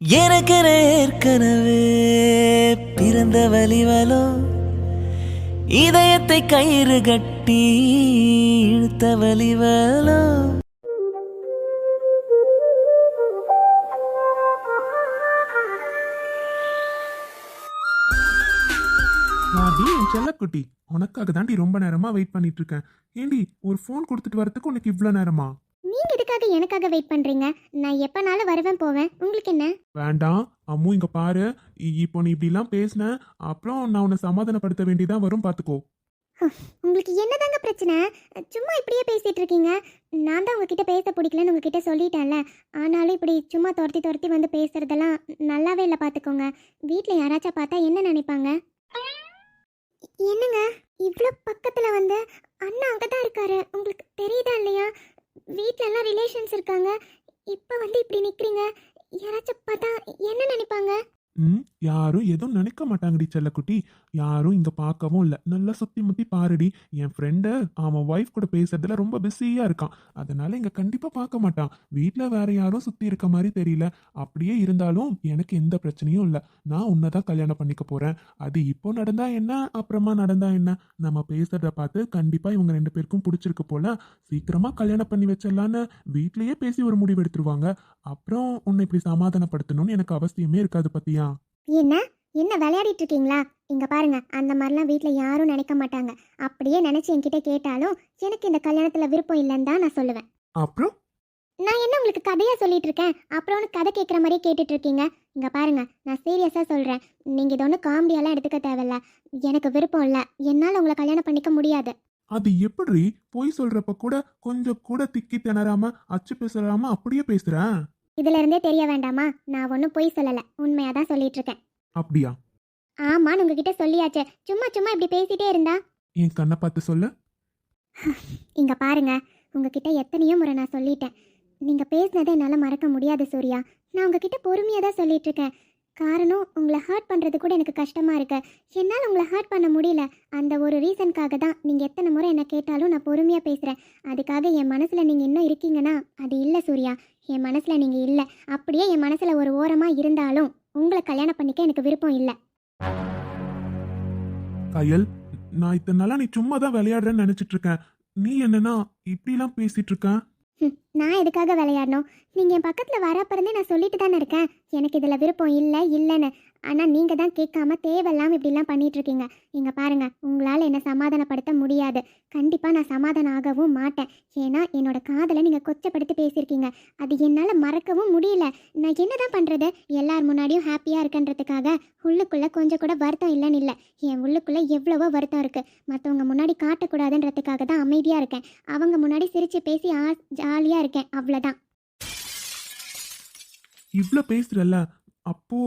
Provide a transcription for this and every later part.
எனக்கு ஏற்கனவே பிறந்த வலிவலோ இதயத்தை கயிறு கட்டி இழுத்த வலிவலோ வாடி என் செல்லக்குட்டி உனக்காக தாண்டி ரொம்ப நேரமா வெயிட் பண்ணிட்டு இருக்கேன். ஏண்டி ஒரு ஃபோன் கொடுத்துட்டு வரதுக்கு உனக்கு இவ்வளோ நேரமா? நீங்க எதுக்காக எனக்காக வெயிட் பண்றீங்க? நான் எப்பனாலும் வருவேன் போவேன். உங்களுக்கு என்ன? வேண்டாம். அம்மு இங்க பாரு. இ- இப்போ நீ இப்படிலாம் பேசின அப்புறம் நான் உன்னை சமாதானப்படுத்த வேண்டியதா வரும் பாத்துக்கோ. உங்களுக்கு என்னதாங்க பிரச்சனை? சும்மா இப்படியே பேசிட்டு இருக்கீங்க. நான் தான் உங்ககிட்ட பேச பிடிக்கலன்னு உங்ககிட்ட சொல்லிட்டேன்ல. ஆனாலும் இப்படி சும்மா துரத்தி துரத்தி வந்து பேசுறதெல்லாம் நல்லாவே இல்லை பார்த்துக்கோங்க வீட்டில் யாராச்சும் பார்த்தா என்ன நினைப்பாங்க? என்னங்க? இவ்வளோ பக்கத்தில் வந்து அண்ணா அங்கே தான் இருக்காரு. உங்களுக்கு தெரியுதா இல்லையா? வீட்டில எல்லாம் ரிலேஷன்ஸ் இருக்காங்க. இப்போ வந்து இப்படி நிற்கிறீங்க யாராச்சும் பார்த்தா என்ன நினைப்பாங்க? ம் யாரும் எதுவும் நினைக்க மாட்டாங்கடி செல்லக்குட்டி. யாரும் இங்கே பார்க்கவும் இல்லை. நல்லா சுற்றி முத்தி பாருடி. என் ஃப்ரெண்டு அவன் ஒய்ஃப் கூட பேசுறதுல ரொம்ப பிஸியாக இருக்கான். அதனால இங்கே கண்டிப்பாக பார்க்க மாட்டான். வீட்டில் வேற யாரும் சுற்றி இருக்க மாதிரி தெரியல. அப்படியே இருந்தாலும் எனக்கு எந்த பிரச்சனையும் இல்லை. நான் உன்னை தான் கல்யாணம் பண்ணிக்க போகிறேன் அது இப்போ நடந்தா என்ன? அப்புறமா நடந்தா என்ன? நம்ம பேசுறத பார்த்து கண்டிப்பாக இவங்க ரெண்டு பேருக்கும் பிடிச்சிருக்கு போல. சீக்கிரமாக கல்யாணம் பண்ணி வச்சிடலான்னு வீட்லேயே பேசி ஒரு முடிவு எடுத்துருவாங்க. அப்புறம் உன்னை இப்படி சமாதானப்படுத்தணும்னு எனக்கு அவசியமே இருக்காது பத்தியா? என்ன? என்ன விளையாடிட்டு இருக்கீங்களா? இங்க பாருங்க அந்த மாதிரிலாம் வீட்டில் யாரும் நினைக்க மாட்டாங்க. அப்படியே நினைச்சு என்கிட்ட கேட்டாலும் எனக்கு இந்த கல்யாணத்துல விருப்பம் இல்லைன்னு தான் நான் சொல்லுவேன். அப்புறம்? நான் என்ன உங்களுக்கு கதையா சொல்லிட்டு இருக்கேன்? அப்புறம் கதை கேட்குற மாதிரியே கேட்டுட்டு இருக்கீங்க. இங்க பாருங்க நான் சீரியஸா சொல்றேன். நீங்க இது ஒன்றும் காமெடியெல்லாம் எடுத்துக்க தேவையில்ல. எனக்கு விருப்பம் இல்லை. என்னால் உங்களை கல்யாணம் பண்ணிக்க முடியாது. அது எப்படி? பொய் சொல்றப்ப கூட கொஞ்சம் கூட திக்கி திணறாம அச்சு பேசலாம அப்படியே பேசுறேன். இதுல இருந்தே தெரிய வேண்டாமா? நான் ஒன்றும் பொய் சொல்லலை. உண்மையாக தான் சொல்லிட்டு இருக்கேன். அப்படியா? ஆமான்னு உங்ககிட்ட சொல்லியாச்சே. சும்மா சும்மா இப்படி பேசிட்டே இருந்தா? என் கண்ணை பார்த்து சொல்லு. இங்க பாருங்க. உங்ககிட்ட எத்தனையோ முறை நான் சொல்லிட்டேன். நீங்க பேசினதை என்னால் மறக்க முடியாது சூர்யா. நான் உங்ககிட்ட பொறுமையாக தான் சொல்லிட்டு இருக்கேன் காரணம் உங்களை ஹர்ட் பண்ணுறது கூட எனக்கு கஷ்டமா இருக்கு. என்னால் உங்களை ஹர்ட் பண்ண முடியல. அந்த ஒரு ரீசனுக்காக தான் நீங்கள் எத்தனை முறை என்ன கேட்டாலும் நான் பொறுமையாக பேசுகிறேன் அதுக்காக என் மனசில் நீங்கள் இன்னும் இருக்கீங்கன்னா அது இல்லை சூர்யா. என் மனசில் நீங்கள் இல்லை. அப்படியே என் மனசில் ஒரு ஓரமாக இருந்தாலும் உங்களை கல்யாணம் பண்ணிக்க எனக்கு விருப்பம் இல்லை. கயல் நான் இத்தனை நாளா நீ சும்மா தான் விளையாடுறேன்னு நினைச்சிட்டு இருக்கேன் நீ என்னன்னா இப்படிலாம் பேசிட்டு இருக்க ஹம், நான் எதுக்காக விளையாடணும்? நீங்கள் என் பக்கத்தில் வரப்பிறந்தே நான் சொல்லிட்டு தானே இருக்கேன். எனக்கு இதில் விருப்பம் இல்லை இல்லைன்னு. ஆனால் நீங்கள் தான் கேட்காம தேவையில்லாமல் இப்படிலாம் பண்ணிகிட்ருக்கீங்க நீங்கள் இங்கே உங்களால் என்னை சமாதானப்படுத்த முடியாது. கண்டிப்பாக நான் சமாதானம் ஆகவும் மாட்டேன். ஏன்னா என்னோட காதலை நீங்கள் கொச்சப்படுத்தி பேசியிருக்கீங்க. அது என்னால் மறக்கவும் முடியல. நான் என்ன தான் பண்ணுறது எல்லார் முன்னாடியும் ஹாப்பியாக இருக்கன்றதுக்காக உள்ளுக்குள்ளே கொஞ்சம் கூட வருத்தம் இல்லைன்னு இல்லை. என் உள்ளுக்குள்ளே எவ்வளவோ வருத்தம் இருக்குது மற்றவங்க முன்னாடி காட்டக்கூடாதுன்றதுக்காக தான் அமைதியாக இருக்கேன். அவங்க முன்னாடி சிரித்து பேசி ஆ ஜாலியாக இருக்கேன். அவ்வளோதான் இவ்வளோ பேசுகிறல்ல அப்போ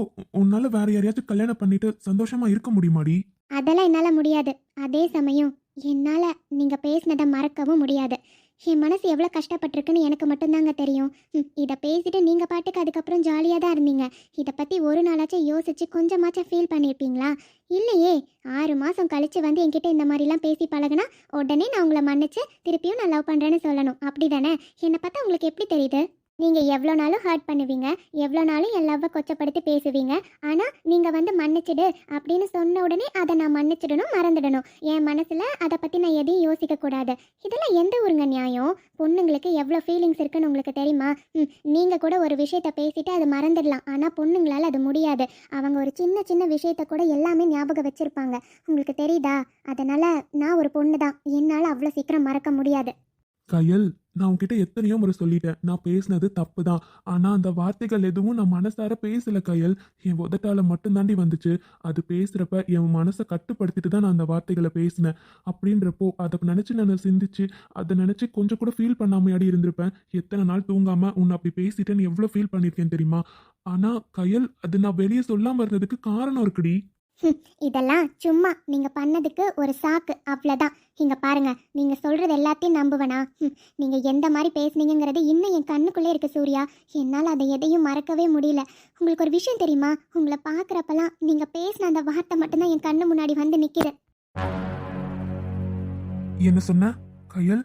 உன்னால வேற யாரையாச்சும் கல்யாணம் பண்ணிட்டு சந்தோஷமா இருக்க முடியுமாடி? அதெல்லாம் என்னால் முடியாது. அதே சமயம் என்னால் நீங்கள் பேசினதை மறக்கவும் முடியாது. என் மனசு எவ்வளோ கஷ்டப்பட்டிருக்குன்னு எனக்கு மட்டும்தாங்க தெரியும். ம், இதை பேசிட்டு நீங்கள் பாட்டுக்கு அதுக்கப்புறம் ஜாலியாக தான் இருந்தீங்க. இதை பற்றி ஒரு நாளாச்சும் யோசிச்சு கொஞ்சமாச்சும் ஃபீல் பண்ணியிருப்பீங்களா இல்லையே ஆறு மாதம் கழிச்சு வந்து என்கிட்ட இந்த மாதிரிலாம் பேசி பழகுனா உடனே நான் உங்களை மன்னிச்சு திருப்பியும் நான் லவ் பண்ணுறேன்னு சொல்லணும். அப்படி தானே என்னை பார்த்தா உங்களுக்கு எப்படி தெரியுது? நீங்கள் எவ்வளோ நாளும் ஹர்ட் பண்ணுவீங்க எவ்வளோ நாளும் என் லவ்வை கொச்சப்படுத்தி பேசுவீங்க ஆனால் நீங்கள் வந்து மன்னிச்சிடு அப்படின்னு சொன்ன உடனே அதை நான் மன்னிச்சிடணும் மறந்துடணும். என் மனசில் அதை பற்றி நான் எதையும் யோசிக்கக்கூடாது இதெல்லாம் எந்த ஊருங்க நியாயம்? பொண்ணுங்களுக்கு எவ்வளோ ஃபீலிங்ஸ் இருக்குன்னு உங்களுக்கு தெரியுமா? ம் நீங்கள் கூட ஒரு விஷயத்த பேசிட்டு அது மறந்துடலாம். ஆனால் பொண்ணுங்களால் அது முடியாது. அவங்க ஒரு சின்ன சின்ன விஷயத்த கூட எல்லாமே ஞாபகம் வச்சுருப்பாங்க. உங்களுக்கு தெரியுதா? அதனால் நான் ஒரு பொண்ணு தான் என்னால் அவ்வளோ சீக்கிரம் மறக்க முடியாது. கயல் நான் உன்கிட்ட எத்தனையோ முறை சொல்லிட்டேன். நான் பேசினது தப்பு தான் ஆனா அந்த வார்த்தைகள் எதுவும் நான் மனசார பேசல கையல். என் உதட்டால மட்டும்தாண்டி வந்துச்சு. அது பேசுறப்ப என் மனசை கட்டுப்படுத்திட்டு தான் நான் அந்த வார்த்தைகளை பேசினேன். அப்படின்றப்போ அதை நினைச்சு நான் சிந்திச்சு அதை நினைச்சு கொஞ்சம் கூட ஃபீல் பண்ணாமையாடி இருந்திருப்பேன். எத்தனை நாள் தூங்காம உன்னை அப்படி பேசிட்டேன்னு எவ்வளோ ஃபீல் பண்ணியிருக்கேன் தெரியுமா? ஆனா கையல் அது நான் வெளியே சொல்லாம இருந்ததுக்கு காரணம் இருக்குடி. இதெல்லாம் சும்மா. நீங்க பண்ணதுக்கு ஒரு சாக்கு அவ்வளோதான் இங்க பாருங்க நீங்க சொல்றது எல்லாத்தையும் நம்புவேனா? நீங்க எந்த மாதிரி பேசுனீங்கிறது இன்னும் என் கண்ணுக்குள்ளே இருக்கு சூர்யா. என்னால் அதை எதையும் மறக்கவே முடியல. உங்களுக்கு ஒரு விஷயம் தெரியுமா? உங்களை பார்க்குறப்பெல்லாம் நீங்க பேசின அந்த வார்த்தை மட்டும்தான் என் கண்ணு முன்னாடி வந்து நிக்குது. என்ன சொன்ன? கயல்?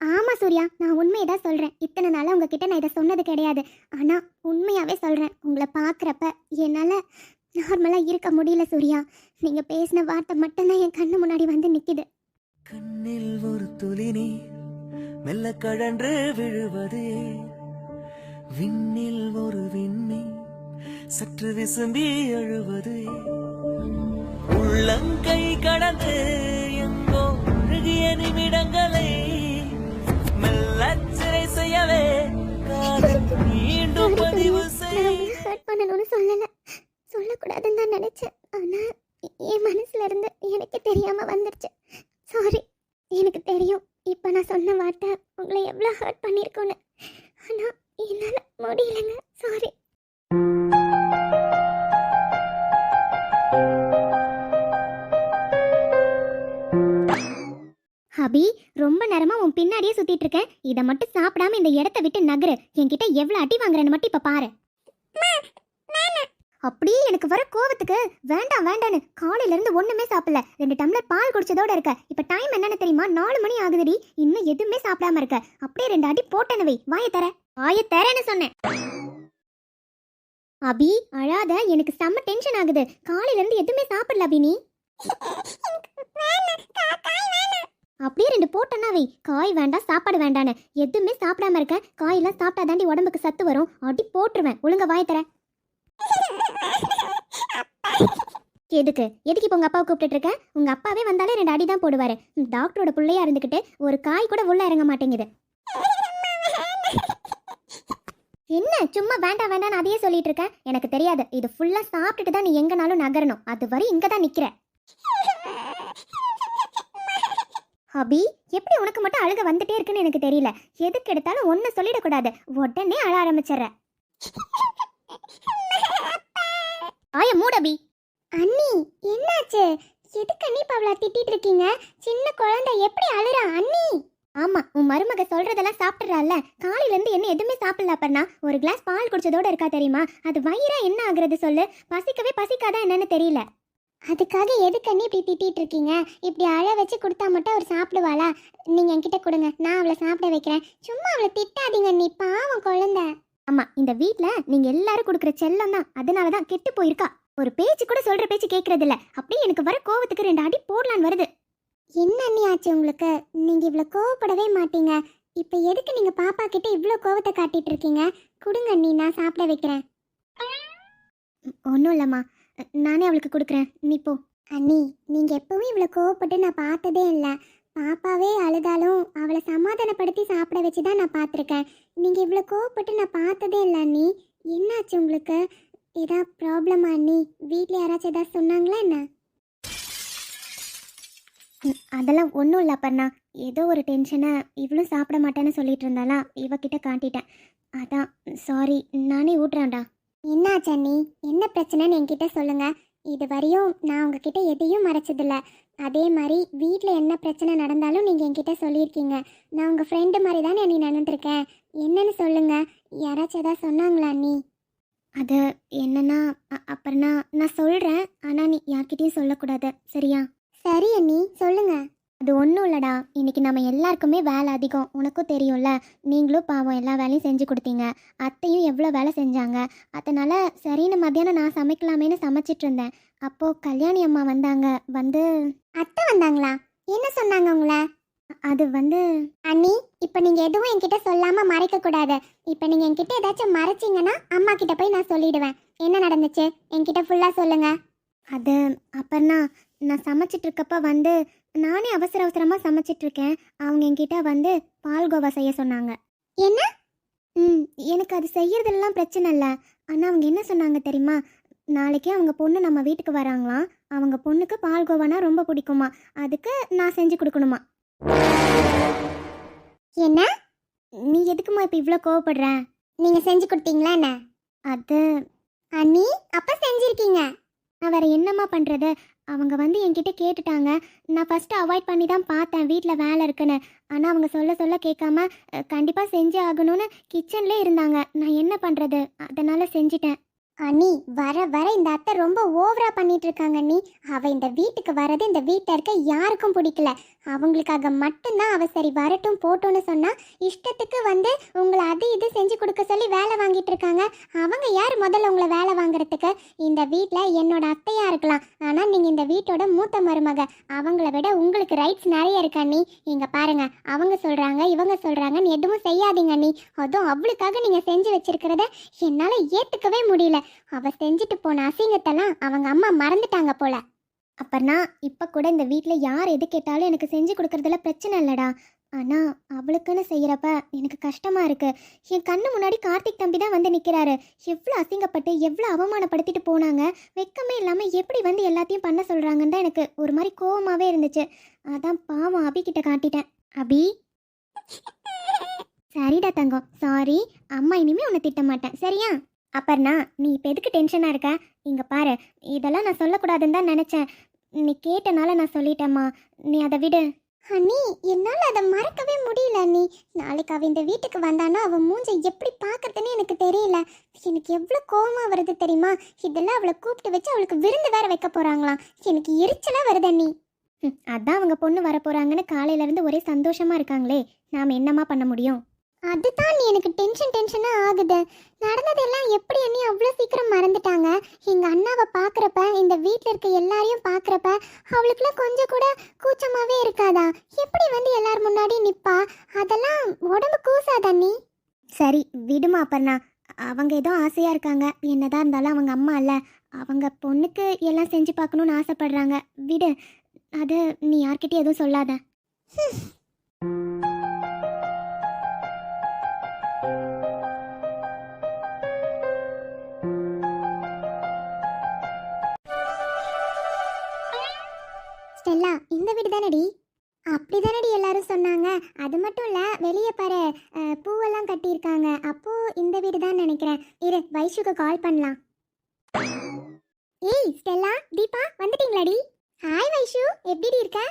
ஆமா சூர்யா. நான் உண்மையை தான் சொல்றேன். இத்தனை நாளா உங்ககிட்ட நான் இதை சொன்னது கிடையாது. ஆனா உண்மையாவே சொல்றேன். உங்களை பார்க்கறப்ப என்னால நார்மலா இருக்க முடியல சூர்யா நீங்க பேசின வார்த்தை மட்டும்தான் என் கண்ணு முன்னாடி வந்து நிக்குது கண்ணில் ஒரு துளி நீர் மெல்ல கழன்று விழுவது? விண்ணில் ஒரு விண்ணி சற்று விசும்பி அழுவது ஏன்? உள்ளங்கை கடந்து எங்கோ அழுகிய நிமிடங்களை மெல்லச் சிறை செய்யவே மீண்டும் பதிவு செய் ஹர்ட் பண்ணணும்னு சொல்லல சொல்லக்கூடாதுன்னு தான் நினைச்சேன். ஆனா என் மனசுல இருந்து எனக்கு தெரியாம வந்துருச்சு. சாரி எனக்கு தெரியும். இப்ப நான் சொன்ன வார்த்தை உங்களை எவ்வளவு ஹர்ட் பண்ணிருக்கோன்னு ஆனா என்னால முடியலங்க. சாரி அபி ரொம்ப நேரமா உன் பின்னாடியே சுத்திட்டு இருக்கேன். இதை மட்டும் சாப்பிடாம இந்த இடத்த விட்டு நகரு. என்கிட்ட எவ்வளவு அடி வாங்குறேன்னு மட்டும் இப்ப பாரு. அப்படியே எனக்கு வர கோவத்துக்கு வேண்டாம் வேண்டான்னு காலையில இருந்து ஒண்ணுமே சாப்பிடல. ரெண்டு டம்ளர் பால் குடிச்சதோட இருக்க. இப்ப டைம் என்னன்னு தெரியுமா? நாலு மணி ஆகுதுடி. இன்னும் எதுவுமே சாப்பிடாம இருக்க. அப்படியே ரெண்டு அடி போட்டனவை. வை வாய தர. வாய தரேன்னு சொன்னேன். அபி அழாத. எனக்கு செம்ம டென்ஷன் ஆகுது. காலையில இருந்து எதுவுமே சாப்பிடல அபி நீ? அப்படியே ரெண்டு போட்டேன்னா வை காய் வேண்டாம் சாப்பாடு வேண்டான்னு எதுவுமே சாப்பிடாம இருக்க. காயெல்லாம் சாப்பிட்டா தாண்டி உடம்புக்கு சத்து வரும். அடி போட்டுருவேன். ஒழுங்க வாய தரேன் எதுக்கு? எதுக்கு இப்போ உங்க அப்பாவை கூப்பிட்டு இருக்க? உங்க அப்பாவே வந்தாலே ரெண்டு அடி தான் போடுவாரு. டாக்டரோட பிள்ளையா இருந்துகிட்டு ஒரு காய் கூட உள்ள இறங்க மாட்டேங்குது. என்ன? சும்மா வேண்டாம் வேண்டாம்னு அதையே சொல்லிட்டு இருக்கேன் எனக்கு தெரியாது. இது ஃபுல்லா சாப்பிட்டுட்டு தான் நீ எங்கனாலும் நகரணும். அது வரை இங்க தான் நிக்கிற. அபி எப்படி உனக்கு மட்டும் அழுக வந்துட்டே இருக்குன்னு எனக்கு தெரியல. எதுக்கு எடுத்தாலும் ஒன்னு சொல்லிடக்கூடாது. உடனே அழ ஆரம்பிச்சிடுற. ஆய மூடபி அண்ணி என்னாச்சு? எதுக்கு அண்ணி இப்ப அவளை திட்டிட்டு இருக்கீங்க? சின்ன குழந்தை எப்படி அழுறா அண்ணி? ஆமா உன் மருமக சொல்றதெல்லாம் சாப்பிடுறால காலையில இருந்து என்ன எதுவுமே சாப்பிடல அப்பர்னா ஒரு கிளாஸ் பால் குடிச்சதோட இருக்கா தெரியுமா? அது வயிறா என்ன ஆகுறது சொல்லு. பசிக்கவே பசிக்காதா என்னன்னு தெரியல. அதுக்காக எதுக்கு அண்ணி இப்படி திட்டிட்டு இருக்கீங்க? இப்படி அழ வச்சு கொடுத்தா மட்டும் அவர் சாப்பிடுவாளா? நீங்க என்கிட்ட கொடுங்க. நான் அவளை சாப்பிட வைக்கிறேன். சும்மா அவளை திட்டாதீங்க நீ பாவம் குழந்தை. ஆமா இந்த வீட்ல நீங்க எல்லாரும் கொடுக்குற செல்லம் தான். அதனால தான் கெட்டு போயிருக்கா. ஒரு பேச்சு கூட சொல்ற பேச்சு கேக்குறது இல்ல அப்படியே எனக்கு வர கோவத்துக்கு ரெண்டு அடி போடலான்னு வருது. என்ன அண்ணி ஆச்சு உங்களுக்கு? நீங்க இவ்வளவு கோவப்படவே மாட்டீங்க. இப்ப எதுக்கு நீங்க பாப்பா கிட்ட இவ்வளவு கோவத்தை காட்டிட்டு இருக்கீங்க? கொடுங்க அண்ணி நான் சாப்பிட வைக்கிறேன். ஒன்றும் இல்லைம்மா. நானே அவளுக்கு கொடுக்குறேன். நீ போ. அண்ணி நீங்க எப்பவும் இவ்வளவு கோவப்பட்டு நான் பார்த்ததே இல்லை. பாப்பாவே அழுதாலும் அவளை சமாதானப்படுத்தி சாப்பிட வச்சு தான் நான் பார்த்துருக்கேன். நீங்கள் இவ்வளோ கோவப்பட்டு நான் பார்த்ததே இல்லை அண்ணி. என்னாச்சு உங்களுக்கு? ஏதா ப்ராப்ளமா அண்ணி? வீட்டில் யாராச்சும் ஏதாவது சொன்னாங்களா என்ன? அதெல்லாம் ஒன்றும் இல்லை அப்பண்ணா ஏதோ ஒரு டென்ஷனை இவளும் சாப்பிட மாட்டேன்னு சொல்லிட்டு இருந்தாலா இவகிட்ட காட்டிட்டேன். அதான் சாரி நானே ஊட்டுறேன்டா. என்னாச்சு அண்ணி? என்ன பிரச்சனைன்னு என்கிட்ட சொல்லுங்க. இது வரையும் நான் உங்ககிட்ட எதையும் மறைச்சதில்ல. அதே மாதிரி வீட்டில் என்ன பிரச்சனை நடந்தாலும் நீங்கள் என்கிட்ட சொல்லியிருக்கீங்க. நான் உங்கள் ஃப்ரெண்டு மாதிரி தானே நீ நடந்துருக்கேன். என்னன்னு சொல்லுங்க. யாராச்சும் ஏதாவது சொன்னாங்களா அண்ணி அது என்னன்னா அப்புறம்னா நான் சொல்கிறேன் ஆனால் நீ யார்கிட்டயும் சொல்லக்கூடாது. சரியா? சரி அண்ணி சொல்லுங்க. அது ஒன்றும் இல்லடா. இன்னைக்கு நம்ம எல்லாருக்குமே வேலை அதிகம். உனக்கும் தெரியும்ல. நீங்களும் பாவம் எல்லா வேலையும் செஞ்சு கொடுத்தீங்க. அத்தையும் எவ்வளோ வேலை செஞ்சாங்க. அதனால சரின்னு மத்தியானம் நான் சமைக்கலாமேன்னு சமைச்சிட்டு இருந்தேன். அப்போ கல்யாணி அம்மா வந்தாங்க. வந்து அத்தை வந்தாங்களா? என்ன சொன்னாங்க உங்களை? அது வந்து அண்ணி இப்போ நீங்க எதுவும் என்கிட்ட சொல்லாம மறைக்க கூடாது. இப்போ நீங்க என்கிட்ட ஏதாச்சும் மறைச்சீங்கன்னா அம்மா கிட்ட போய் நான் சொல்லிடுவேன். என்ன நடந்துச்சு? என்கிட்ட ஃபுல்லா சொல்லுங்க. அது அப்பன்னா நான் சமைச்சிட்டு இருக்கப்ப வந்து நானே அவசர அவசரமா சமைச்சிட்டு இருக்கேன் அவங்க என்கிட்ட வந்து பால்கோவா செய்ய சொன்னாங்க. என்ன? ம் எனக்கு அது செய்யறதெல்லாம் பிரச்சனை இல்லை. ஆனால் அவங்க என்ன சொன்னாங்க தெரியுமா? நாளைக்கு அவங்க பொண்ணு நம்ம வீட்டுக்கு வராங்களாம். அவங்க பொண்ணுக்கு பால்கோவானா ரொம்ப பிடிக்குமா? அதுக்கு நான் செஞ்சு கொடுக்கணுமா? என்ன? நீ எதுக்குமா இப்போ இவ்வளோ கோவப்படுற? நீங்க செஞ்சு கொடுத்தீங்களா என்ன? அது அண்ணி அப்ப செஞ்சிருக்கீங்க. நான் வேற என்னம்மா பண்றது? அவங்க வந்து என்கிட்ட கேட்டுட்டாங்க. நான் ஃபஸ்ட்டு அவாய்ட் பண்ணி தான் பார்த்தேன் வீட்டில் வேலை இருக்குன்னு. ஆனால் அவங்க சொல்ல சொல்ல கேட்காம கண்டிப்பாக செஞ்சே ஆகணும்னு கிச்சன்லேயே இருந்தாங்க. நான் என்ன பண்ணுறது அதனால் செஞ்சிட்டேன். அண்ணி வர வர இந்த அத்தை ரொம்ப ஓவரா பண்ணிட்டு இருக்காங்க அண்ணி. அவ இந்த வீட்டுக்கு வரது இந்த வீட்டில் இருக்க யாருக்கும் பிடிக்கல. அவங்களுக்காக மட்டும்தான் அவ சரி வரட்டும் போட்டோன்னு சொன்னா இஷ்டத்துக்கு வந்து உங்களை அது இது செஞ்சு கொடுக்க சொல்லி வேலை வாங்கிட்டு இருக்காங்க. அவங்க யார் முதல்ல உங்களை வேலை வாங்குறதுக்கு? இந்த வீட்டில் என்னோட அத்தையா இருக்கலாம். ஆனால் நீங்கள் இந்த வீட்டோட மூத்த மருமக. அவங்கள விட உங்களுக்கு ரைட்ஸ் நிறைய இருக்கா நீ இங்கே பாருங்க அவங்க சொல்கிறாங்க இவங்க சொல்கிறாங்கன்னு எதுவும் செய்யாதீங்க நீ அதுவும் அவளுக்காக நீங்கள் செஞ்சு வச்சிருக்கிறத என்னால் ஏற்றுக்கவே முடியல. அவள் செஞ்சுட்டு போன அசிங்கத்தெல்லாம் அவங்க அம்மா மறந்துட்டாங்க போல. அப்பர்னா இப்போ கூட இந்த வீட்டில் யார் எது கேட்டாலும் எனக்கு செஞ்சு கொடுக்கறதுல பிரச்சனை இல்லைடா. ஆனால் அவளுக்குன்னு செய்கிறப்ப எனக்கு கஷ்டமாக இருக்குது என் கண்ணு முன்னாடி கார்த்திக் தம்பி தான் வந்து நிற்கிறாரு எவ்வளோ அசிங்கப்பட்டு எவ்வளோ அவமானப்படுத்திட்டு போனாங்க. வெக்கமே இல்லாமல் எப்படி வந்து எல்லாத்தையும் பண்ண சொல்கிறாங்கன்னு தான் எனக்கு ஒரு மாதிரி கோவமாகவே இருந்துச்சு. அதான் பாவம் அபி கிட்ட காட்டிட்டேன். அபி? சரிடா தங்கம். சாரி அம்மா இனிமே உன்னை திட்ட மாட்டேன். சரியா? அப்பர்னா நீ இப்போ எதுக்கு டென்ஷனாக இருக்க? இங்கே பாரு இதெல்லாம் நான் சொல்லக்கூடாதுன்னு தான் நினச்சேன். நீ கேட்டனால நான் சொல்லிட்டேம்மா. நீ அதை விடு. அண்ணி என்னால் அதை மறக்கவே முடியல நீ நாளைக்கு அவள் இந்த வீட்டுக்கு வந்தானா அவள் மூஞ்சை எப்படி பார்க்கறதுன்னு எனக்கு தெரியல. எனக்கு எவ்வளோ கோவமாக வருது தெரியுமா? இதெல்லாம் அவளை கூப்பிட்டு வச்சு அவளுக்கு விருந்து வேற வைக்க போகிறாங்களாம் எனக்கு எரிச்சலாக வருது ம், அதான் அவங்க பொண்ணு வர போகிறாங்கன்னு காலையிலேருந்து ஒரே சந்தோஷமாக இருக்காங்களே. நாம் என்னம்மா பண்ண முடியும்? அதுதான் நீ எனக்கு டென்ஷன் டென்ஷனாக ஆகுது. நடந்ததெல்லாம் எப்படி அண்ணி அவ்வளோ சீக்கிரம் மறந்துட்டாங்க? எங்கள் அண்ணாவை பார்க்குறப்ப இந்த வீட்டில் இருக்க எல்லாரையும் பார்க்குறப்ப அவளுக்குலாம் கொஞ்சம் கூட கூச்சமாகவே இருக்காதா? எப்படி வந்து எல்லார் முன்னாடி நிற்பா அதெல்லாம் உடம்பு கூசாதா நீ? சரி விடுமா அப்பர்ணா. அவங்க ஏதோ ஆசையாக இருக்காங்க. என்னதான் இருந்தாலும் அவங்க அம்மா இல்லை. அவங்க பொண்ணுக்கு எல்லாம் செஞ்சு பார்க்கணுன்னு ஆசைப்படுறாங்க. விடு. அது நீ யார்கிட்டயும் எதுவும் சொல்லாத. இந்த வீடு தானடி? அப்படி தானடி எல்லாரும் சொன்னாங்க. அது மட்டும் இல்லை வெளியே பாரு பூவெல்லாம் கட்டியிருக்காங்க. அப்போ இந்த வீடு தான் நினைக்கிறேன். இரு வைஷுக்கு கால் பண்ணலாம். ஏய் ஸ்டெல்லா தீபா வந்துட்டீங்களாடி? ஹாய் வைஷு எப்படி இருக்க?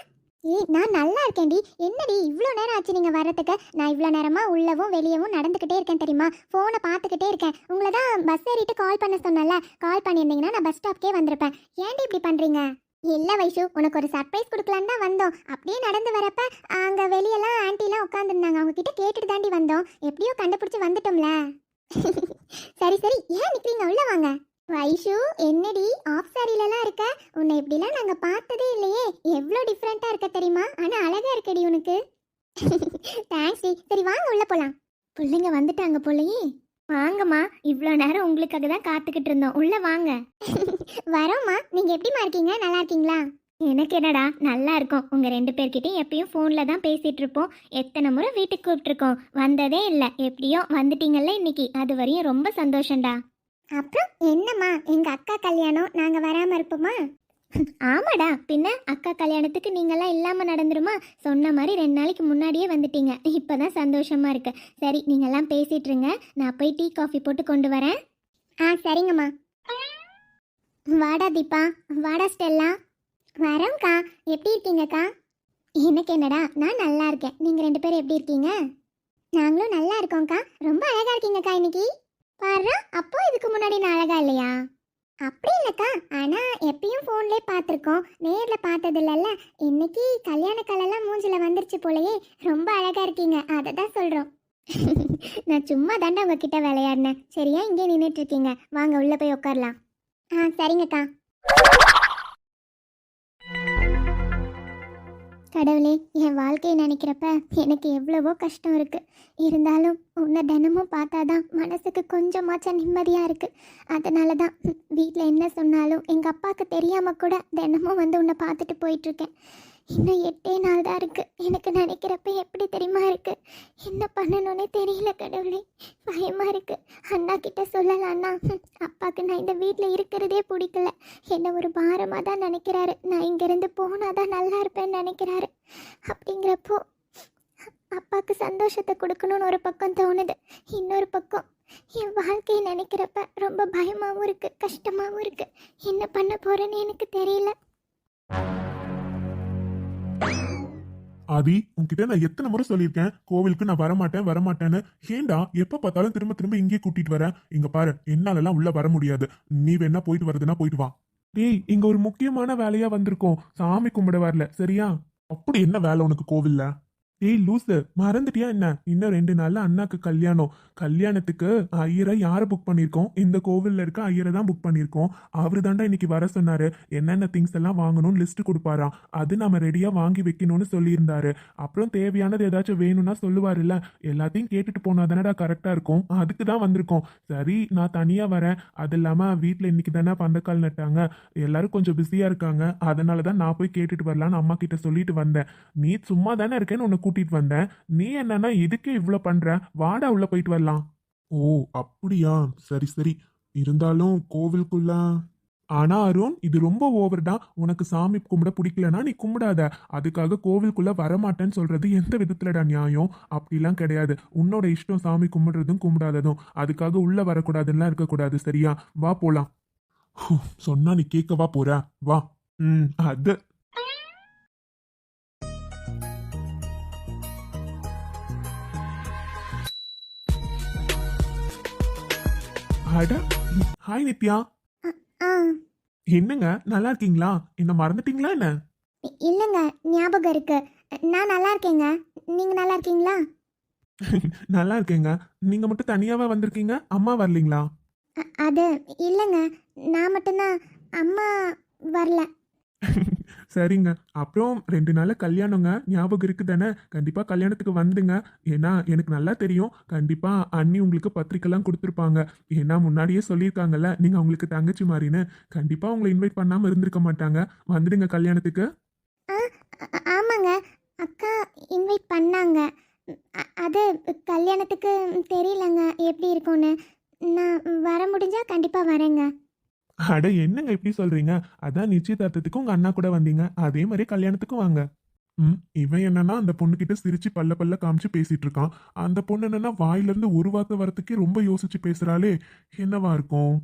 ஏய் நான் நல்லா இருக்கேன்டி. என்னடி இவ்வளோ நேரம் ஆச்சு நீங்கள் வர்றதுக்கு? நான் இவ்வளோ நேரமாக உள்ளவும் வெளியவும் நடந்துக்கிட்டே இருக்கேன் தெரியுமா? ஃபோனை பார்த்துக்கிட்டே இருக்கேன். உங்களை தான் பஸ் ஏறிட்டு கால் பண்ண சொன்னல கால் பண்ணியிருந்தீங்கன்னா நான் பஸ் ஸ்டாப்க்கே வந்திருப்பேன். ஏன்டி இப்படி பண்ணுறீங்க இல்ல வைஷு உனக்கு ஒரு சர்ப்ரைஸ் கொடுக்கலான்னு தான் வந்தோம். அப்படியே நடந்து வரப்ப அங்க வெளியெல்லாம் ஆன்ட்டிலாம் உட்காந்துருந்தாங்க அவங்க கிட்ட கேட்டுட்டு தாண்டி வந்தோம். எப்படியோ கண்டுபிடிச்சு வந்துட்டோம்ல. சரி சரி. ஏன் நிக்கிறீங்க? உள்ள வாங்க. வைஷு என்னடி? ஆஃப் சாரிலலாம் இருக்க? உன்னை இப்படிலாம் நாங்க பார்த்ததே இல்லையே. எவ்வளோ டிஃப்ரெண்டா இருக்க தெரியுமா? ஆனா அழகா இருக்கடி உனக்கு. Thanks D. சரி வாங்க உள்ள போலாம். பிள்ளைங்க வந்துட்டாங்க போலயே. வாங்கம்மா இவ்வளோ நேரம் உங்களுக்காக தான் காத்துக்கிட்டு இருந்தோம். உள்ள வாங்க. வரோம்மா. நீங்க எப்படிமா இருக்கீங்க? நல்லா இருக்கீங்களா? எனக்கு என்னடா நல்லா இருக்கும். உங்க ரெண்டு பேர்கிட்டயும் எப்பயும் ஃபோன்ல தான் பேசிட்டு இருப்போம். எத்தனை முறை வீட்டுக்கு கூப்பிட்டுருக்கோம். வந்ததே இல்லை. எப்படியோ வந்துட்டீங்கல்ல இன்னைக்கு. அது வரையும் ரொம்ப சந்தோஷம்டா. அப்புறம் என்னம்மா? எங்க அக்கா கல்யாணம்? நாங்க வராம இருப்போமா? ஆமாடா. பின்ன அக்கா கல்யாணத்துக்கு நீங்கெல்லாம் இல்லாம நடந்துருமா? சொன்ன மாதிரி ரெண்டு நாளைக்கு முன்னாடியே வந்துட்டீங்க. இப்பதான் சந்தோஷமா இருக்கு. சரி நீங்கெல்லாம் பேசிட்டு இருங்க நான் போய் டீ காஃபி போட்டு கொண்டு வரேன். ஆ சரிங்கம்மா. வாடா தீபா. வாடா ஸ்டெல்லா. வரோம்க்கா. எப்படி இருக்கீங்கக்கா? எனக்கு என்னடா நான் நல்லா இருக்கேன். நீங்க ரெண்டு பேரும் எப்படி இருக்கீங்க? நாங்களும் நல்லா இருக்கோம்க்கா. ரொம்ப அழகா இருக்கீங்கக்கா இன்னைக்கு. பாரு அப்போ இதுக்கு முன்னாடி நான் அழகா இல்லையா? அப்படி இல்லைக்கா. ஆனால் எப்பயும் ஃபோன்லேயே பார்த்துருக்கோம். நேரில் பார்த்தது இல்லைல்ல இன்னைக்கு கல்யாண கலெல்லாம் மூஞ்சில் வந்துருச்சு போலயே. ரொம்ப அழகாக இருக்கீங்க. அதை தான் சொல்கிறோம் நான் சும்மா தாண்டா உங்ககிட்ட விளையாடினேன் சரியா இங்கே நின்றுட்டு இருக்கீங்க. வாங்க உள்ளே போய் உட்காரலாம். ஆ சரிங்கக்கா. கடவுளே என் வாழ்க்கையை நினைக்கிறப்ப எனக்கு எவ்வளவோ கஷ்டம் இருக்கு. இருந்தாலும் உன்னை தினமும் பார்த்தாதான் மனசுக்கு கொஞ்சமாச்சும் நிம்மதியாக இருக்கு. அதனால தான் வீட்டில் என்ன சொன்னாலும் எங்கள் அப்பாவுக்கு தெரியாமல் கூட தினமும் வந்து உன்னை பார்த்துட்டு போயிட்டு இருக்கேன். இன்னும் எட்டே நாள் தான் இருக்குது எனக்கு நினைக்கிறப்ப எப்படி தெரியுமா இருக்குது என்ன பண்ணணும்னே தெரியல கடவுளே. பயமாக இருக்கு. அண்ணா கிட்ட சொல்லலாம்னா அப்பாவுக்கு நான் இந்த வீட்டில் இருக்கிறதே பிடிக்கல. என்னை ஒரு பாரமாக தான் நினைக்கிறாரு. நான் இங்கேருந்து போனால் தான் நல்லா இருப்பேன்னு நினைக்கிறாரு. அப்படிங்கிறப்போ அப்பாவுக்கு சந்தோஷத்தை கொடுக்கணும்னு ஒரு பக்கம் தோணுது. இன்னொரு பக்கம் என் வாழ்க்கையை நினைக்கிறப்ப ரொம்ப பயமாகவும் இருக்குது கஷ்டமாகவும் இருக்குது என்ன பண்ண போகிறேன்னு எனக்கு தெரியல. ஆதி உன்கிட்ட நான் எத்தனை முறை சொல்லியிருக்கேன்? கோவிலுக்கு நான் வரமாட்டேன் வரமாட்டேன்னு. ஏண்டா எப்ப பார்த்தாலும் திரும்ப திரும்ப இங்கே கூட்டிட்டு வரேன் இங்க பாரு என்னாலலாம் உள்ள வர முடியாது. நீ வேணா போயிட்டு வருதுன்னா போயிட்டு வா. டேய் இங்க ஒரு முக்கியமான வேலையா வந்திருக்கோம். சாமி கும்பிட வரல சரியா? அப்படி என்ன வேலை உனக்கு கோவில்ல? ஏய் லூசு மறந்துட்டியா என்ன? இன்னும் ரெண்டு நாள்ல அண்ணாக்கு கல்யாணம். கல்யாணத்துக்கு ஐயரை யாரை புக் பண்ணியிருக்கோம்? இந்த கோவிலில் இருக்க ஐயரை தான் புக் பண்ணியிருக்கோம். அவரு தாண்டா இன்னைக்கு வர சொன்னாரு. என்னென்ன திங்ஸ் எல்லாம் வாங்கணும்னு லிஸ்ட் கொடுப்பாராம். அது நம்ம ரெடியா வாங்கி வைக்கணும்னு சொல்லியிருந்தாரு. அப்புறம் தேவையானது ஏதாச்சும் வேணும்னா சொல்லுவாருல்ல. எல்லாத்தையும் கேட்டுட்டு போனா தானடா கரெக்டா இருக்கும். அதுக்கு தான் வந்திருக்கோம். சரி நான் தனியா வரேன். அது இல்லாம வீட்டில் இன்னைக்கு தானே பந்தக்கால் நட்டாங்க. எல்லாரும் கொஞ்சம் பிஸியா இருக்காங்க. அதனால தான் நான் போய் கேட்டுட்டு வரலான்னு அம்மா கிட்ட சொல்லிட்டு வந்தேன். நீ சும்மா தானே இருக்கேன்னு உன்னை கூட்டிட்டு வந்தேன். நீ என்னன்னா இதுக்கு இவ்வளோ பண்ற? வாடா உள்ள போயிட்டு வரலாம். ஓ அப்படியா? சரி சரி. இருந்தாலும் கோவிலுக்குள்ள. ஆனா அருண் இது ரொம்ப ஓவர்டா உனக்கு சாமி கும்பிட பிடிக்கலனா நீ கும்பிடாத. அதுக்காக கோவிலுக்குள்ள வரமாட்டேன்னு சொல்றது எந்த விதத்துலடா நியாயம்? அப்படிலாம் கிடையாது. உன்னோட இஷ்டம் சாமி கும்பிடுறதும் கும்பிடாததும். அதுக்காக உள்ள வரக்கூடாதுலாம் இருக்கக்கூடாது சரியா? வா போலாம். சொன்னா நீ கேட்கவா போற? வா. ம் அது அட ஹாய் நித்யா. என்னங்க நல்லா இருக்கீங்களா? என்ன மறந்துட்டீங்களா என்ன? இல்லைங்க ஞாபகம் இருக்கு. நான் நல்லா இருக்கேங்க. நீங்க நல்லா இருக்கீங்களா? நல்லா இருக்கேங்க. நீங்க மட்டும் தனியாவா வந்திருக்கீங்க? அம்மா வரலீங்களா? அது இல்லைங்க. நான் மட்டும்தான் அம்மா வரல. சரிங்க. அப்புறம் ரெண்டு நாளில் கல்யாணங்க. ஞாபகம் இருக்கு தானே கண்டிப்பாக கல்யாணத்துக்கு வந்துங்க. ஏன்னா எனக்கு நல்லா தெரியும். கண்டிப்பாக அண்ணி உங்களுக்கு பத்திரிக்கைலாம் கொடுத்துருப்பாங்க. ஏன்னா முன்னாடியே சொல்லியிருக்காங்கல்ல நீங்கள் அவங்களுக்கு தங்கச்சி மாதிரின்னு. கண்டிப்பாக உங்களை இன்வைட் பண்ணாமல் இருந்திருக்க மாட்டாங்க. வந்துடுங்க கல்யாணத்துக்கு. ஆமாங்க. அக்கா இன்வைட் பண்ணாங்க. அது கல்யாணத்துக்கு தெரியலங்க. எப்படி இருக்கும்னு. நான் வர முடிஞ்சா கண்டிப்பாக வரேங்க. அட என்னங்க இப்படி சொல்றீங்க? அதான் நிச்சயதார்த்தத்துக்கு உங்க அண்ணா கூட வந்தீங்க. அதே மாதிரி கல்யாணத்துக்கும் வாங்க. ம் இவன் என்னன்னா அந்த பொண்ணுகிட்ட சிரிச்சு பல்ல பல்ல காமிச்சு பேசிட்டு இருக்கான். அந்த பொண்ணு என்னன்னா வாயில இருந்து ஒரு வார்த்தை வரத்துக்கே ரொம்ப யோசிச்சு பேசுறாளே. என்னவா இருக்கும்?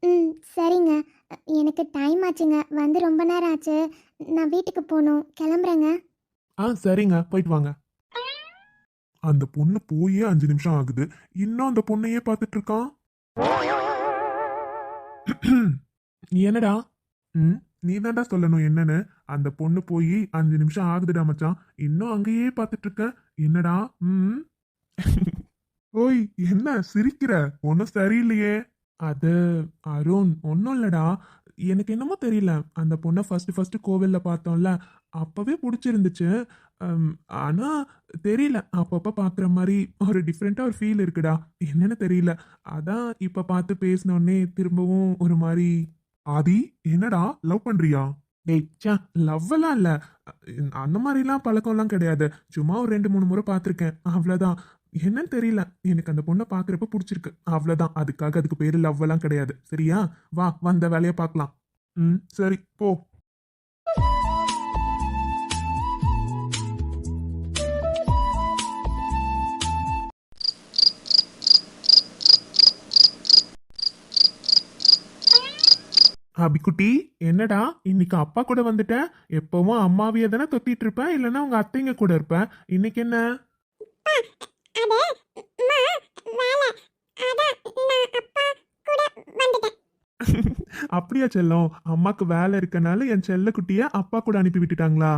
ம் சரிங்க. எனக்கு டைம் ஆச்சுங்க. வந்து ரொம்ப நேரம் ஆச்சு. நான் வீட்டுக்கு போகணும். கிளம்புறேங்க. ஆ சரிங்க. போயிட்டு வாங்க. அந்த பொண்ணு போயே அஞ்சு நிமிஷம் ஆகுது. இன்னும் அந்த பொண்ணையே பார்த்துட்டு இருக்கான்? என்னடா? ம் நீ தாண்டா சொல்லணும் என்னன்னு? அந்த பொண்ணு போய் அஞ்சு நிமிஷம் ஆகுதுடா மச்சான். இன்னும் அங்கேயே பார்த்துட்டு இருக்க என்னடா? ம். ஓய் என்ன சிரிக்கிற? ஒன்றும் சரியில்லையே. அது அருண் ஒன்றும் இல்லடா. எனக்கு என்னமோ தெரியல. அந்த பொண்ணை ஃபஸ்ட்டு ஃபஸ்ட்டு கோவிலில் பார்த்தோம்ல அப்போவே பிடிச்சிருந்துச்சு. ஆனால் தெரியல. அப்பப்போ பார்க்குற மாதிரி ஒரு டிஃப்ரெண்ட்டாக ஒரு ஃபீல் இருக்குடா. என்னன்னு தெரியல. அதான் இப்போ பார்த்து பேசினோடனே திரும்பவும் ஒரு மாதிரி ஆதி என்னடா? லவ் பண்ணுறியா டேய் ச்சே லவ் இல்லை. அந்த மாதிரிலாம் பழக்கம்லாம் கிடையாது. சும்மா ஒரு ரெண்டு மூணு முறை பார்த்துருக்கேன். அவ்வளோதான் என்னன்னு தெரியல. எனக்கு அந்த பொண்ணை பார்க்குறப்ப பிடிச்சிருக்கு. அவ்வளோதான் அதுக்காக அதுக்கு பேர் லவ் எல்லாம் கிடையாது. சரியா? வா வந்த வேலையை பார்க்கலாம். ம் சரி போ. அபிக்குட்டி என்னடா? இன்னைக்கு அப்பா கூட வந்துட்டேன் எப்பவும் அம்மாவையே தானே தொத்திட்டு இருப்பேன் இல்லைன்னா உங்க அத்தைங்க கூட இருப்பேன் இன்னைக்கு என்ன? அப்படியா செல்லம்? அம்மாக்கு வேலை இருக்கனால என் செல்ல குட்டிய அப்பா கூட அனுப்பி விட்டுட்டாங்களா?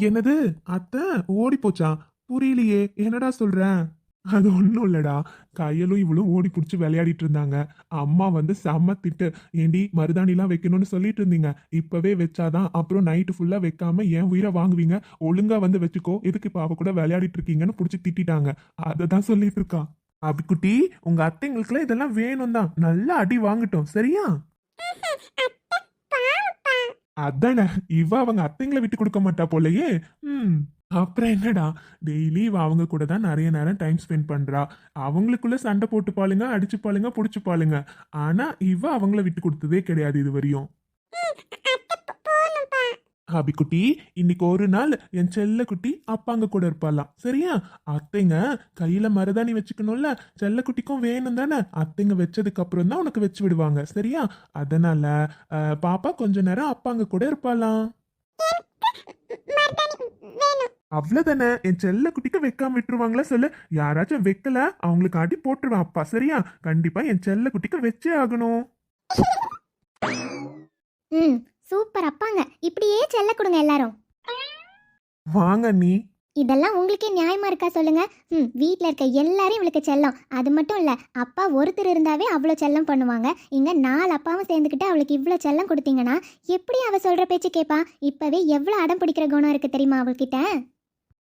என்னது? அத்தை ஓடி போச்சா? புரியலையே. என்னடா சொல்ற? அது ஒன்றும் இல்லடா. கையலும் இவளும் ஓடி பிடிச்சி விளையாடிட்டு இருந்தாங்க. அம்மா வந்து செம்ம திட்டு. ஏண்டி மருதாணிலாம் வைக்கணும்னு சொல்லிட்டு இருந்தீங்க. இப்பவே வச்சாதான் அப்புறம் நைட்டு ஃபுல்லா வைக்காம என் உயிரை வாங்குவீங்க? ஒழுங்கா வந்து வச்சுக்கோ. எதுக்கு இப்ப அவ கூட விளையாடிட்டு இருக்கீங்கன்னு பிடிச்சி திட்டிட்டாங்க. அதை தான் சொல்லிட்டு இருக்கா. அபிக்குட்டி உங்க அத்தைங்களுக்குலாம் இதெல்லாம் வேணும் தான் நல்லா அடி வாங்கட்டும். சரியா? அதானே. இவ அவங்க அத்தைங்களை விட்டு கொடுக்க மாட்டா போலயே. ம். அப்புறம் என்னடா? டெய்லி இவ அவங்க கூட தான் நிறைய நேரம் டைம் ஸ்பெண்ட் பண்றா. அவங்களுக்குள்ள சண்டை போட்டு பாளுங்க அடிச்சு பாளுங்க புடிச்சு பாளுங்க. ஆனா இவ அவங்கள விட்டு கொடுத்ததே கிடையாது இது வரையும் அபிக்குட்டி இன்னைக்கு ஒரு நாள் என் செல்ல குட்டி அப்பாங்க கூட இருப்பாளாம் சரியா? அத்தைங்க கையில மருதாணி வச்சுக்கணும்ல. செல்ல குட்டிக்கும் வேணும் தானே? அத்தைங்க வச்சதுக்கு அப்புறம் தான் உனக்கு வச்சு விடுவாங்க. சரியா? அதனால பாப்பா கொஞ்ச நேரம் அப்பாங்க கூட இருப்பாளாம். அவ்வளவுதானே? என் செல்ல குட்டிக்கு வைக்காம விட்டுருவாங்களா சொல்லு. யாராச்சும் வைக்கல அவங்களுக்கு அடி போட்டுருவேன் அப்பா சரியா? கண்டிப்பா என் செல்ல குட்டிக்கு வச்சே ஆகணும். ம் சூப்பர் அப்பாங்க. இப்படியே செல்ல கொடுங்க எல்லாரும். வாங்க நீ. இதெல்லாம் உங்களுக்கே நியாயமா இருக்கா சொல்லுங்க. ம் வீட்டில் இருக்க எல்லாரையும் இவளுக்கு செல்லம். அது மட்டும் இல்லை அப்பா ஒருத்தர் இருந்தாவே அவ்வளோ செல்லம் பண்ணுவாங்க. இங்கே நாலு அப்பாவும் சேர்ந்துக்கிட்டு அவளுக்கு இவ்வளோ செல்லம் கொடுத்தீங்கன்னா எப்படி அவ சொல்கிற பேச்சு கேட்பா இப்போவே எவ்வளோ அடம் பிடிக்கிற குணம் இருக்குது தெரியுமா அவள்கிட்ட?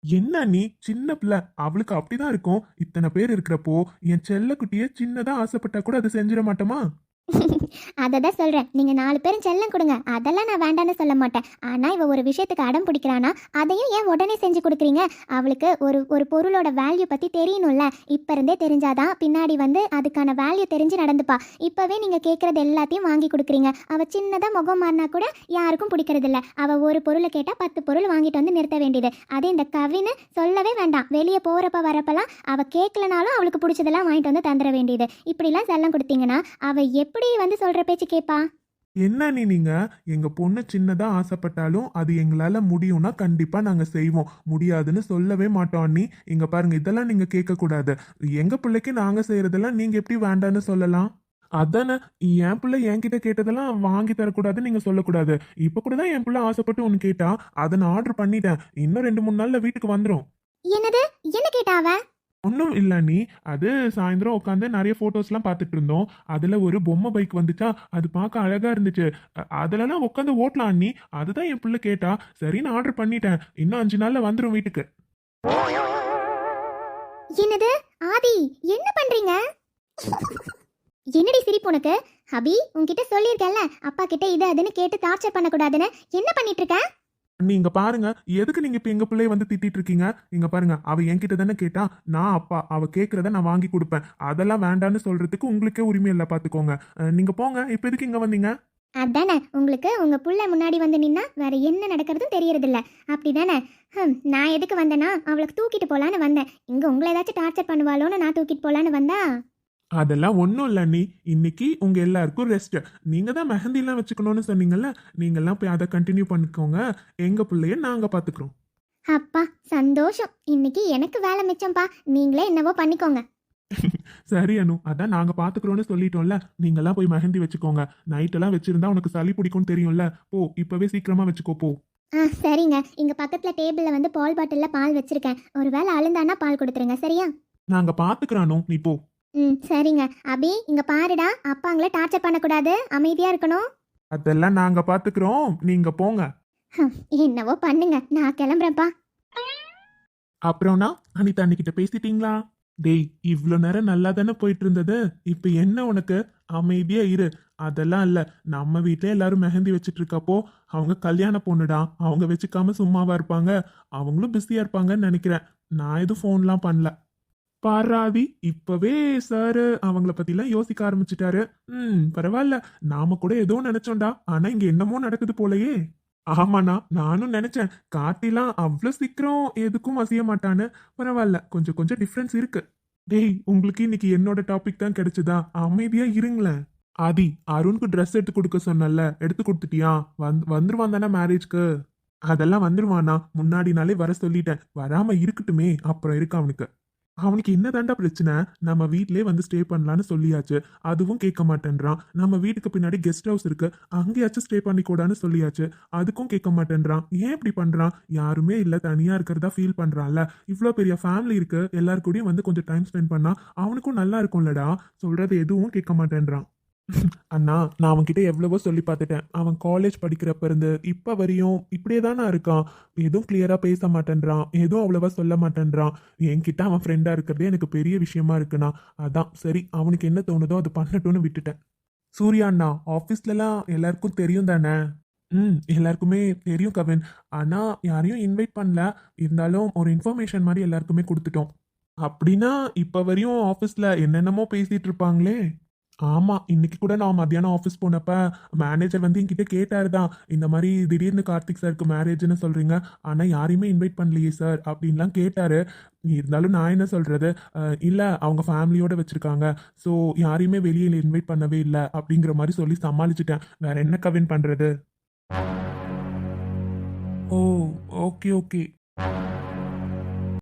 என்ன நீ? சின்ன பிள்ளை. அவளுக்கு அப்படிதான் இருக்கும். இத்தனை பேர் இருக்கிறப்போ என் செல்லக்குட்டிய சின்னதா ஆசைப்பட்டா கூட அதை செஞ்சிட மாட்டோமா? அதை தான் சொல்கிறேன் நீங்கள் நாலு பேரும் செல்லம் கொடுங்க. அதெல்லாம் நான் வேண்டான்னு சொல்ல மாட்டேன். ஆனால் இவள் ஒரு விஷயத்துக்கு அடம் பிடிக்கிறானா? அதையும் ஏன் உடனே செஞ்சு கொடுக்குறீங்க? அவளுக்கு ஒரு ஒரு பொருளோட வேல்யூ பற்றி தெரியணும்ல. இப்போ இருந்தே தெரிஞ்சாதான் பின்னாடி வந்து அதுக்கான வேல்யூ தெரிஞ்சு நடந்துப்பா. இப்போவே நீங்கள் கேட்குறது எல்லாத்தையும் வாங்கி கொடுக்குறீங்க. அவள் சின்னதாக முகம் மாறினா கூட யாருக்கும் பிடிக்கிறதில்ல. அவள் ஒரு பொருளை கேட்டால் பத்து பொருள் வாங்கிட்டு வந்து நிறுத்த வேண்டியது. அதே இந்த கவின்னு சொல்லவே வேண்டாம். வெளியே போகிறப்ப வரப்பெல்லாம் அவள் கேட்கலனாலும் அவளுக்கு பிடிச்சதெல்லாம் வாங்கிட்டு வந்து தந்துட வேண்டியது. இப்படிலாம் செல்லம் கொடுத்தீங்கன்னா அவள் எப்படி வந்து சொல்கிற பேச்சு கேட்பா என்ன நீ நீங்க? எங்க பொண்ணு சின்னதா ஆசைப்பட்டாலும் அது எங்களால முடியும்னா கண்டிப்பா நாங்க செய்வோம். முடியாதுன்னு சொல்லவே மாட்டோம் அண்ணி. இங்க பாருங்க இதெல்லாம் நீங்க கேட்க கூடாது எங்க பிள்ளைக்கு நாங்க செய்யறதெல்லாம் நீங்க எப்படி வேண்டான்னு சொல்லலாம்? அதானே என் பிள்ளை என்கிட்ட கேட்டதெல்லாம் வாங்கி தரக்கூடாதுன்னு நீங்க சொல்லக்கூடாது. இப்ப கூட தான் என் பிள்ளை ஆசைப்பட்டு ஒன்று கேட்டா அதை நான் ஆர்டர் பண்ணிட்டேன். இன்னும் ரெண்டு மூணு நாள்ல வீட்டுக்கு வந்துடும் என்னது? என்ன கேட்டா ஒன்றும் இல்லை நீ. அது சாயந்தரம் உட்காந்து நிறைய ஃபோட்டோஸ்லாம் பார்த்துட்டு இருந்தோம். அதில் ஒரு பொம்மை பைக் வந்துச்சா? அது பார்க்க அழகாக இருந்துச்சு. அதிலலாம் அதுலலாம் உட்காந்து ஓட்டலாம் நீ அதுதான் என் பிள்ளை கேட்டா. சரின்னு ஆர்டர் பண்ணிட்டேன். இன்னும் அஞ்சு நாளில் வந்துடும் வீட்டுக்கு. என்னது? ஆதி என்ன பண்றீங்க? என்னடி சிரிப்பு உனக்கு? ஹபி உன்கிட்ட சொல்லியிருக்கேன்ல. அப்பா கிட்ட இது அதுன்னு கேட்டு டார்ச்சர் பண்ணக்கூடாதுன்னு. என்ன பண்ணிட்டு இருக்க? நீங்க பாருங்க எதுக்கு நீங்க இப்ப எங்க பிள்ளைய வந்து திட்டிட்டு இருக்கீங்க? இங்க பாருங்க அவ என்கிட்ட தானே கேட்டா நான் அப்பா அவ கேக்குறத நான் வாங்கி கொடுப்பேன். அதெல்லாம் வேண்டான்னு சொல்றதுக்கு உங்களுக்கே உரிமை இல்லை பாத்துக்கோங்க. நீங்க போங்க இப்ப எதுக்கு இங்க வந்தீங்க? அதானே உங்களுக்கு உங்க புள்ள முன்னாடி வந்து நின்னா வேற என்ன நடக்கிறதும் தெரியறதில்ல. அப்படிதானே? நான் எதுக்கு வந்தேனா அவளுக்கு தூக்கிட்டு போலான்னு வந்தேன். இங்க உங்களை ஏதாச்சும் டார்ச்சர் பண்ணுவாளோன்னு நான் தூக்கிட்டு போலான்னு வந்தா? அதெல்லாம் ஒன்றும் இல்லை நீ. இன்னைக்கு உங்க எல்லாருக்கும் ரெஸ்ட் நீங்க தான் மெஹந்திலாம் வச்சுக்கணும்னு சொன்னீங்கல்ல நீங்கெல்லாம் போய் அதை கண்டினியூ பண்ணிக்கோங்க. எங்க பிள்ளைய நாங்க பாத்துக்கிறோம். அப்பா சந்தோஷம். இன்னைக்கு எனக்கு வேலை மிச்சம்ப்பா நீங்களே என்னவோ பண்ணிக்கோங்க. சரி அனு. அதான் நாங்க பாத்துக்கிறோம்னு சொல்லிட்டோம்ல. நீங்கெல்லாம் போய் மெஹந்தி வச்சுக்கோங்க. நைட்டெல்லாம் வச்சிருந்தா உனக்கு சளி பிடிக்கும்னு தெரியும்ல. போ இப்பவே சீக்கிரமா வச்சுக்கோ போ. ஆ சரிங்க. இங்க பக்கத்துல டேபிள்ல வந்து பால் பாட்டில்ல பால் வச்சிருக்கேன். ஒருவேளை அழுந்தானா பால் கொடுத்துருங்க சரியா? நாங்க பாத்துக்கிறானோ நீ போ. ம் சரிங்க. அபி இங்க பாருடா. அப்பாங்களை டார்ச்சர் பண்ணக்கூடாது. அமைதியா இருக்கணும். அதெல்லாம் நாங்க பாத்துக்கிறோம். நீங்க போங்க. ஹம், என்னவோ பண்ணுங்க. நான் கிளம்புறேன்ப்பா. அப்புறம்னா அனிதா அன்னிக்கிட்ட பேசிட்டீங்களா? டேய் இவ்வளோ நேரம் நல்லா தானே போயிட்டு இருந்தது இப்போ என்ன உனக்கு? அமைதியா இரு. அதெல்லாம் இல்ல. நம்ம வீட்ல எல்லாரும் மெஹந்தி வச்சுட்டு இருக்கப்போ அவங்க கல்யாண பொண்ணுடா. அவங்க வச்சுக்காம சும்மாவா இருப்பாங்க. அவங்களும் பிஸியா இருப்பாங்கன்னு நினைக்கிறேன். நான் எதுவும் ஃபோன்லாம் பண்ணல. பாராதி இப்பவே சார் அவங்கள பத்திலாம் யோசிக்க ஆரம்பிச்சிட்டாரு. ம் பரவாயில்ல நாம கூட ஏதோ நினைச்சோம்டா. ஆனா இங்க என்னமோ நடக்குது போலயே. ஆமாண்ணா நானும் நினைச்சேன். காட்டிலாம் அவ்வளோ சீக்கிரம் எதுக்கும் அசைய மாட்டான்னு. பரவாயில்ல கொஞ்சம் கொஞ்சம் டிஃப்ரென்ஸ் இருக்கு. டேய் உங்களுக்கு இன்னைக்கு என்னோட டாபிக் தான் கிடைச்சதா? அமைதியா இருங்களேன். ஆதி அருணுக்கு ட்ரெஸ் எடுத்து கொடுக்க சொன்னல எடுத்து கொடுத்துட்டியா? வந்து வந்துருவான் தானே மேரேஜ்க்கு அதெல்லாம் வந்துருவானா? முன்னாடி நாளே வர சொல்லிட்டேன். வராம இருக்கட்டுமே. அப்புறம் இருக்கு அவனுக்கு. அவனுக்கு என்ன பிரச்சனை? நம்ம வீட்லயே வந்து ஸ்டே பண்ணலான்னு சொல்லியாச்சு. அதுவும் கேட்க மாட்டேன்றான். நம்ம வீட்டுக்கு பின்னாடி கெஸ்ட் ஹவுஸ் இருக்கு. அங்கேயாச்சும் ஸ்டே பண்ணிக்கூடான்னு சொல்லியாச்சு. அதுக்கும் கேட்க மாட்டேன்றான். ஏன் இப்படி பண்றான்? யாருமே இல்லை. தனியா இருக்கிறதா ஃபீல் பண்றான்ல. இவ்வளோ பெரிய ஃபேமிலி இருக்கு. எல்லார் கூடயும் வந்து கொஞ்சம் டைம் ஸ்பெண்ட் பண்ணா அவனுக்கும் நல்லா இருக்கும்லடா. சொல்றது எதுவும் கேட்க மாட்டேன்றான். அண்ணா நான் அவன்கிட்ட எவ்வளவோ சொல்லி பார்த்துட்டேன். அவன் காலேஜ் படிக்கிறப்ப இருந்து இப்போ வரையும் இப்படியே தானே இருக்கான். எதுவும் கிளியராக பேச மாட்டேன்றான். எதுவும் அவ்வளவா சொல்ல மாட்டேன்றான். என்கிட்ட அவன் ஃப்ரெண்டாக இருக்கிறதே எனக்கு பெரிய விஷயமா இருக்குண்ணா. அதான் சரி அவனுக்கு என்ன தோணுதோ அது பண்ணட்டும்னு விட்டுட்டேன். சூர்யா அண்ணா ஆஃபீஸ்லலாம் எல்லாருக்கும் தெரியும் தானே? ம் எல்லாருக்குமே தெரியும் கவின். ஆனால் யாரையும் இன்வைட் பண்ணல. இருந்தாலும் ஒரு இன்ஃபர்மேஷன் மாதிரி எல்லாருக்குமே கொடுத்துட்டோம். அப்படின்னா இப்போ வரையும் ஆஃபீஸில் என்னென்னமோ பேசிகிட்டு இருப்பாங்களே? ஆமாம் இன்னைக்கு கூட நான் மத்தியானம் ஆஃபீஸ் போனப்ப மேனேஜர் வந்து என்கிட்ட கேட்டார் தான் இந்த மாதிரி திடீர்னு கார்த்திக் சாருக்கு மேரேஜ்னு சொல்கிறீங்க ஆனால் யாரையுமே இன்வைட் பண்ணலையே சார் அப்படின்லாம் கேட்டாரு. இருந்தாலும் நான் என்ன சொல்கிறது இல்லை அவங்க ஃபேமிலியோடு வச்சுருக்காங்க ஸோ யாரையுமே வெளியில் இன்வைட் பண்ணவே இல்லை அப்படிங்கிற மாதிரி சொல்லி சமாளிச்சிட்டேன். வேற என்ன கவின் பண்ணுறது ஓ ஓகே ஓகே